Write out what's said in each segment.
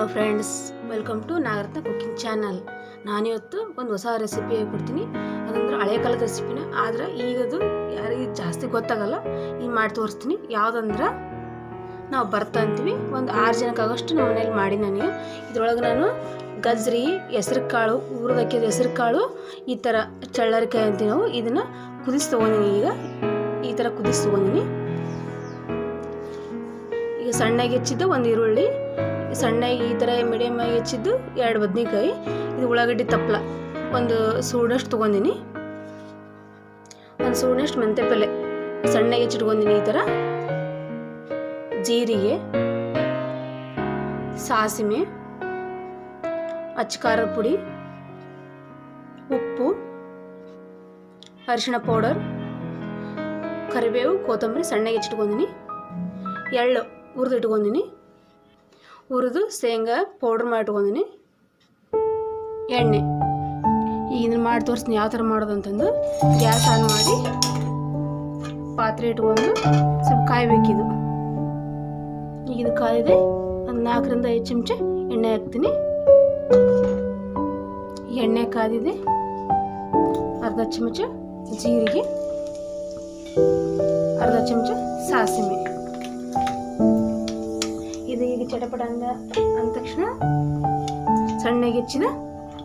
Hello friends welcome to Nagaratna cooking channel ನಾನಿವತ್ತು ಒಂದು ಹೊಸ ರೆಸಿಪಿ ಹೇಳ್ಕೊಡ್ತೀನಿ. ಅದಂದ್ರೆ ಹಳೆ ಕಾಲದ ರೆಸಿಪಿನ ಆದ್ರೆ ಈಗದು ಯಾರಿಗೆ ಜಾಸ್ತಿ ಗೊತ್ತಾಗಲ್ಲ. ಈಗ ಮಾಡಿ ತೋರಿಸ್ತೀನಿ. ಯಾವುದಂದ್ರೆ ನಾವು ಬರ್ತಾ ಅಂತೀವಿ. ಒಂದು ಆರು ಜನಕ್ಕಾಗಷ್ಟು ನಮ್ಮ ಮನೇಲಿ ಮಾಡಿ ನನಗೆ ಇದ್ರೊಳಗೆ ನಾನು ಗಜ್ರಿ ಹೆಸ್ರು ಕಾಳು ಊರದಕ್ಕೆ ಹೆಸ್ರು ಕಾಳು ಈ ಥರ ಚಳ್ಳರಿಕಾಯಿ ಅಂತೀವಿ ನಾವು. ಇದನ್ನು ಕುದಿಸಿ ತೊಗೊಂಡಿನಿ ಈಗ. ಈ ಥರ ಕುದಿಸಿ ತೊಗೊಂಡಿನಿ. ಈಗ ಸಣ್ಣಗೆ ಹೆಚ್ಚಿದ್ದು ಒಂದು ಈರುಳ್ಳಿ ಸಣ್ಣಗೆ ಈ ಥರ ಮೀಡಿಯಮ್ ಆಗಿ ಹೆಚ್ಚಿದ್ದು ಎರಡು ಬದ್ನೆಕಾಯಿ, ಇದು ಉಳ್ಳಾಗಡ್ಡಿ ತಪ್ಪಲ ಒಂದು ಸೂಡಷ್ಟು ತೊಗೊಂಡಿನಿ. ಒಂದು ಸೂಡಷ್ಟು ಮೆಂತೆ ಪಲ್ಲೆ ಸಣ್ಣಗೆ ಹೆಚ್ಚಿಟ್ಕೊಂಡಿನಿ ಈ ಥರ. ಜೀರಿಗೆ ಸಾಸಿಮೆ ಅಚ್ಚಕಾರ ಪುಡಿ, ಉಪ್ಪು, ಅರಿಶಿಣ ಪೌಡರ್, ಕರಿಬೇವು, ಕೊತ್ತಂಬರಿ ಸಣ್ಣಗೆ ಹೆಚ್ಚಿಟ್ಕೊಂಡಿನಿ. ಎಳ್ಳು ಹುರಿದು ಇಟ್ಕೊಂಡಿನಿ ಹುರಿದು ಶೇಂಗಾ ಪೌಡ್ರ್ ಮಾಡಿಟ್ಕೊಂಡಿನಿ ಎಣ್ಣೆ. ಈಗ ಮಾಡಿ ತೋರಿಸ್ತೀನಿ ಯಾವ ಥರ ಮಾಡೋದು ಅಂತಂದು. ಗ್ಯಾಸ್ ಆನ್ ಮಾಡಿ ಪಾತ್ರೆ ಇಟ್ಕೊಂಡು ಸ್ವಲ್ಪ ಕಾಯಬೇಕಿದು. ಈಗ ಇದು ಕಾಯಿದೆ. ಒಂದು ನಾಲ್ಕರಿಂದ ಐದು ಚಮಚ ಎಣ್ಣೆ ಹಾಕ್ತೀನಿ. ಎಣ್ಣೆ ಕಾದಿದೆ ಅರ್ಧ ಚಮಚ ಜೀರಿಗೆ. ಅರ್ಧ ಚಮಚ ಸಾಸಿವೆ. ಚಟಪಟ ಅಂದ ತಕ್ಷಣ ಸಣ್ಣಗೆ ಹೆಚ್ಚಿನ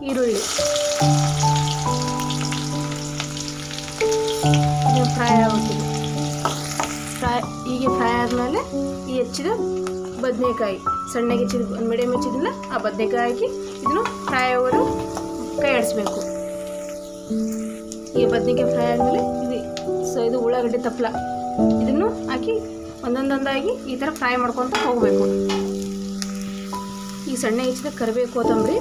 ಈರುಳ್ಳಿ. ಫ್ರೈ ಆಗುತ್ತಿದೆ ಫ್ರೈ ಹೀಗೆ ಫ್ರೈ ಆದಮೇಲೆ ಈ ಹೆಚ್ಚಿದ ಬದನೆಕಾಯಿ ಸಣ್ಣಗೆ ಹೆಚ್ಚಿದ ಮೀಡಿಯಮ್ ಆ ಬದನೆಕಾಯಿ ಹಾಕಿ ಇದನ್ನು ಫ್ರೈ ಆಗೋರು ಕೈ ಆಡಿಸ್ಬೇಕು. ಈ ಬದನೆಕಾಯಿ ಫ್ರೈ ಆದಮೇಲೆ ಇದು ಸೊ ಇದು ಉಳ್ಳಾಗಡ್ಡೆ ತಪ್ಪಲ ಇದನ್ನು ಹಾಕಿ ಒಂದೊಂದೊಂದಾಗಿ ಈ ಥರ ಫ್ರೈ ಮಾಡ್ಕೊತ ಹೋಗಬೇಕು. ಈ ಸಣ್ಣ ಹೆಚ್ಚಿದ ಕರಿಬೇಕು ಕೊತ್ತಂಬರಿ,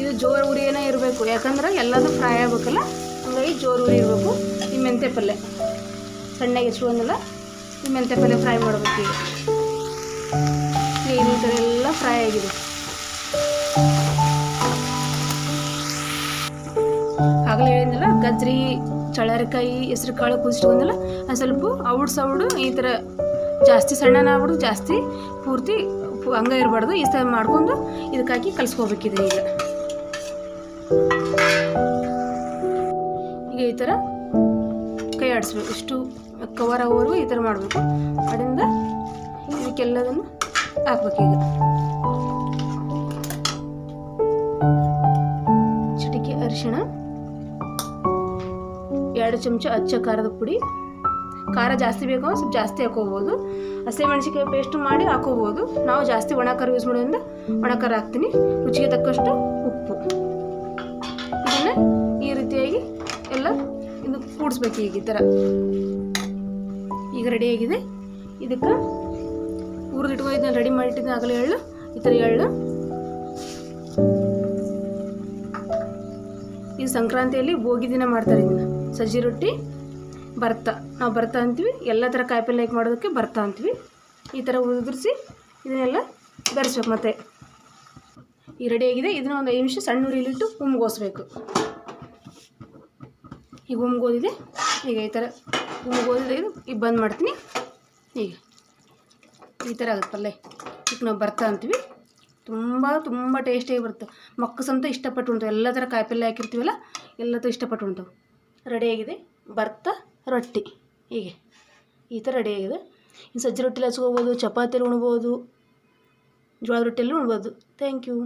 ಇದು ಜೋರು ಉರಿಯೇನೇ ಇರಬೇಕು. ಯಾಕಂದ್ರೆ ಎಲ್ಲದೂ ಫ್ರೈ ಆಗಬೇಕಲ್ಲ? ಹಂಗಾಗಿ ಜೋರು ಉರಿ ಇರಬೇಕು ಈ ಮೆಂತೆ ಪಲ್ಯ ಸಣ್ಣಗೆ ಹೆಚ್ಚುವಂದಿಲ್ಲ ಈ ಮೆಂತೆ ಪಲ್ಯ ಫ್ರೈ ಮಾಡಬೇಕು ಈಗ. ಈ ಥರ ಎಲ್ಲ ಫ್ರೈ ಆಗಿದೆ. ಆಗಲೇ ಹೇಳಿದ್ನಲ್ಲ, ಗಜ್ರಿ. ಚಳ್ಳರಿಕಾಯಿ ಹೆಸ್ರು ಕಾಳು ಅದು ಸ್ವಲ್ಪ ಔಡ್ ಸೌಡು ಈ ಥರ ಜಾಸ್ತಿ ಸಣ್ಣನ ಆಗ್ಬಿಡು ಜಾಸ್ತಿ ಪೂರ್ತಿ ಹಂಗೆ ಇರಬಾರ್ದು. ಈ ಥರ ಮಾಡ್ಕೊಂಡು ಇದಕ್ಕಾಕಿ ಕಲಿಸ್ಕೋಬೇಕಿದೆ ಈಗ. ಈಗ ಈ ಥರ ಕೈ ಆಡಿಸ್ಬೇಕು. ಇಷ್ಟು ಕವರ್ ಆಗೋವರೆಗೂ ಈ ಥರ ಮಾಡಬೇಕು. ಅದರಿಂದ ಇದಕ್ಕೆಲ್ಲದನ್ನು ಹಾಕ್ಬೇಕೀಗ. ಎರಡು ಚಮಚ ಅಚ್ಚ ಖಾರದ ಪುಡಿ. ಖಾರ ಜಾಸ್ತಿ ಬೇಕು ಸ್ವಲ್ಪ ಜಾಸ್ತಿ ಹಾಕೋಬೋದು. ಹಸಿಮೆಣಸಿಕಾಯಿ ಪೇಸ್ಟ್ ಮಾಡಿ ಹಾಕೋಬೋದು. ನಾವು ಜಾಸ್ತಿ ಒಣ ಯೂಸ್ ಮಾಡೋದ್ರಿಂದ ಒಣ ಹಾಕ್ತೀನಿ. ರುಚಿಗೆ ತಕ್ಕಷ್ಟು ಉಪ್ಪು. ಇದನ್ನು ಈ ರೀತಿಯಾಗಿ ಎಲ್ಲ ಇದು ಕೂಡಿಸ್ಬೇಕು ಈಗ ಈ ಥರ. ಈಗ ರೆಡಿಯಾಗಿದೆ ಇದಕ್ಕೆ ಇದನ್ನ ರೆಡಿ ಮಾಡಿಟ್ಟಿದ್ದ ಆಗಲೇ ಎಳ್ಳು. ಈ ಥರ ಎಳ್ಳು. ಈ ಸಂಕ್ರಾಂತಿಯಲ್ಲಿ ಭೋಗಿ ದಿನ ಮಾಡ್ತಾರೆ ಇದನ್ನ. ಸಜ್ಜಿ ರೊಟ್ಟಿ ಭರ್ತ. ನಾವು ಭರ್ತ ಅಂತೀವಿ. ಎಲ್ಲ ಥರ ಕಾಯಿಪಲ್ಲೆ ಹೇಗೆ ಮಾಡೋದಕ್ಕೆ ಭರ್ತ ಅಂತೀವಿ. ಈ ಥರ ಉದುರಿಸಿ ಇದನ್ನೆಲ್ಲ ಬೆರೆಸ್ಬೇಕು ಮತ್ತೆ. ಈ ರೆಡಿಯಾಗಿದೆ ಇದನ್ನ ಒಂದು ಐದು ನಿಮಿಷ ಸಣ್ಣ ಉರಿಲಿಟ್ಟು ಉಮ್ಗೋಸ್ಬೇಕು. ಈಗ ಹುಮ್ಗೋದಿದೆ ಈಗ ಈ ಥರ ಉಮ್ಗೋದಿದೆ. ಇದು ಈಗ ಬಂದ್ ಮಾಡ್ತೀನಿ. ಈಗ ಈ ಥರ ಆಗುತ್ತೆ ಪಲ್ಯ ಈಗ ನಾವು ಭರ್ತ ಅಂತೀವಿ. ತುಂಬ ತುಂಬ ಟೇಸ್ಟಿಯಾಗಿ ಬರುತ್ತೆ. ಮಕ್ಕಳು ಇಷ್ಟಪಟ್ಟು ಉಣ್ತಾವೆ ಎಲ್ಲ ಥರ ಕಾಯಿಪಲ್ಲೆ ಹಾಕಿರ್ತೀವಲ್ಲ ಎಲ್ಲದೂ ಇಷ್ಟಪಟ್ಟು ಉಣ್ತಾವೆ ರೆಡಿಯಾಗಿದೆ ಭರ್ತ ರೊಟ್ಟಿ. ಹೀಗೆ. ಈ ಥರ ರೆಡಿಯಾಗಿದೆ ಇನ್ನು ಸಜ್ಜೆ ರೊಟ್ಟಿಲಿ ಹಚ್ಕೋಬೋದು ಚಪಾತಿಯಲ್ಲಿ ಉಣ್ಬೋದು, ಜೋಳದ ರೊಟ್ಟಿಯಲ್ಲಿ ಉಣ್ಬೋದು. Thank you